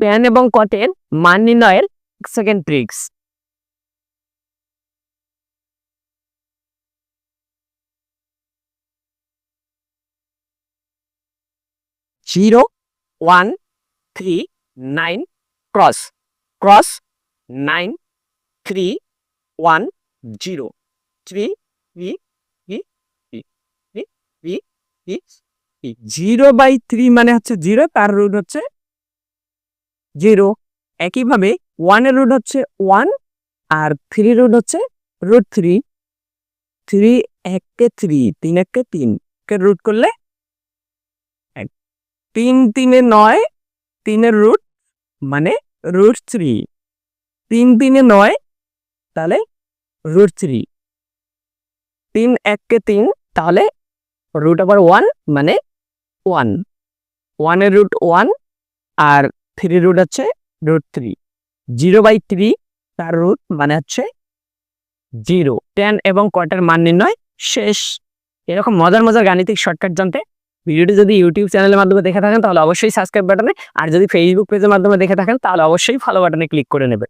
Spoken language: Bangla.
প্যান এবং কটের মান নির্ণয়ের second tricks zero one three nine cross cross nine three one zero three zero by three মানে হচ্ছে জিরো তার রুট হচ্ছে জিরো। একইভাবে ওয়ানের রুট হচ্ছে ওয়ান আর থ্রি রুট হচ্ছে রুট থ্রি থ্রি এককে থ্রি তিন এককে তিন। কে রুট করলে? এক। তিন তিনে নয়, তিনের রুট মানে রুট থ্রি তিন তিনে নয়, তাহলে রুট থ্রি তিন এককে তিন, তাহলে রুট আবার ওয়ান মানে ওয়ান ওয়ানের রুট ওয়ান আর থ্রি রুট হচ্ছে root three zero by three তার রুট মানে হচ্ছে জিরো টেন এবং কটার মান নির্ণয় শেষ। এরকম মজার মজার গাণিতিক শর্টকাট জানতে ভিডিওটি যদি ইউটিউব চ্যানেলের মাধ্যমে দেখে থাকেন তাহলে অবশ্যই সাবস্ক্রাইব বাটনে আর যদি ফেসবুক পেজের মাধ্যমে দেখে থাকেন তাহলে অবশ্যই ফলো বাটনে ক্লিক করে নেবেন।